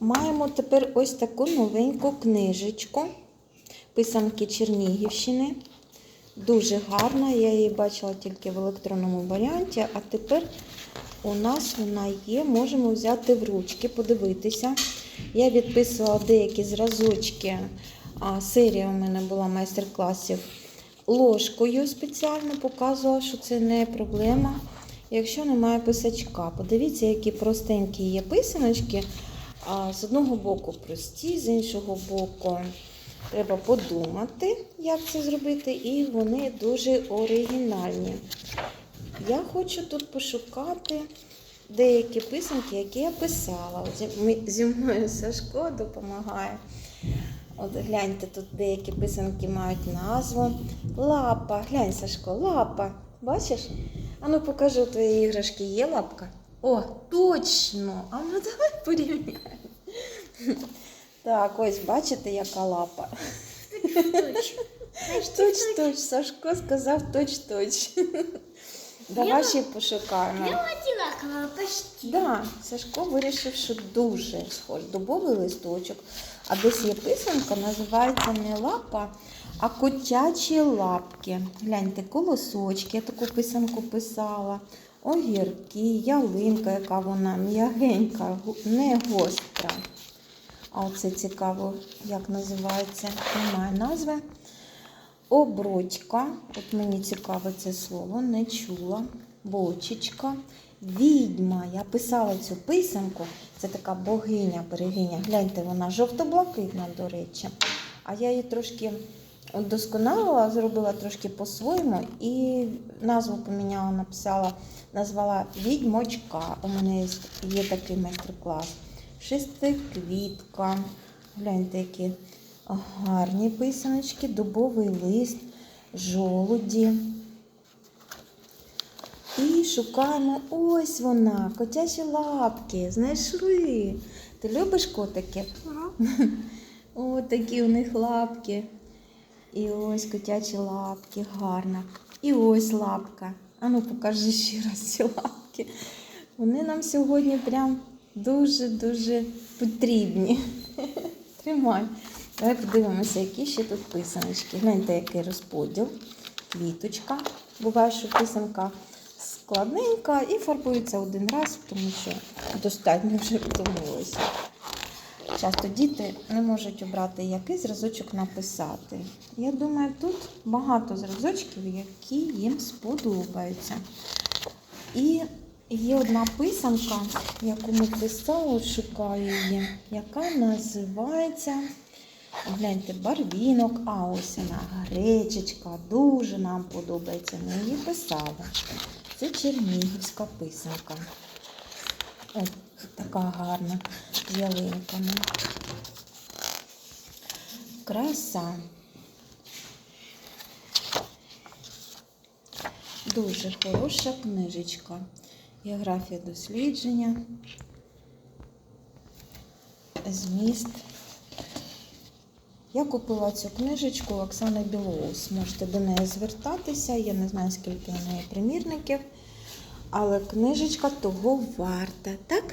маємо тепер ось таку новеньку книжечку писанки Чернігівщини. Дуже гарна. Я її бачила тільки в електронному варіанті, а тепер у нас вона є. Можемо взяти в ручки, подивитися. Я відписувала деякі зразочки. А, серія у мене була майстер-класів ложкою спеціально, показувала, що це не проблема. Якщо немає писачка, подивіться, які простенькі є писаночки. А, з одного боку прості, з іншого боку треба подумати, як це зробити, і вони дуже оригінальні. Я хочу тут пошукати деякі писанки, які я писала. Зі- мною Сашко допомагає. От гляньте, тут деякі писанки мають назву. Лапа. Глянь, Сашко, лапа. Бачиш? А ну покажи у іграшки є лапка. О, точно! А ну давай порівняємо. Так, ось бачите, яка лапа. Точ-точ, Сашко сказав точ-точ. Давай ще пошукаємо. Я одинаково почти. Да, Сашко вирішив, що дуже схож. Дубовий листочок. А десь є писанка, називається не лапа, а котячі лапки. Гляньте, колосочки, я таку писанку писала. Огірки, ялинка, яка вона м'ягенька, не гостра. А оце цікаво, як називається, немає назви. Обручка, от мені цікаве це слово, не чула. Бочечка. Відьма. Я писала цю писанку. Це така богиня, берегиня. Гляньте, вона жовто-блакитна, до речі. А я її трошки вдосконалила, зробила трошки по-своєму і назву поміняла, написала, назвала Відьмочка. У мене є, є такий майстер-клас. Шестиквітка. Гляньте, які гарні писаночки, дубовий лист, жолуді. І шукаємо ось вона, котячі лапки. Знайшли. Ти любиш котики? О, такі у них лапки. І ось котячі лапки, гарно. І ось лапка. Ану, покажи ще раз ці лапки. Вони нам сьогодні прям дуже-дуже потрібні. Тримай. Давай подивимося, які ще тут писаночки. Гляньте, який розподіл. Квіточка. Буває, що писанка складненька і фарбується один раз, тому що достатньо вже втомилося. Часто діти не можуть обрати який зразочок написати. Я думаю, тут багато зразочків, які їм сподобаються. І є одна писанка, яку ми писали, шукаю її, яка називається. Гляньте, барвінок, а ось вона гречечка, дуже нам подобається. Ми її писали. Це чернігівська писанка. О, така гарна з ялинками. Краса. Дуже хороша книжечка. Географія дослідження. Зміст. Я купила цю книжечку Оксани Білоус. Можете до неї звертатися. Я не знаю, скільки у неї примірників, але книжечка того варта, так?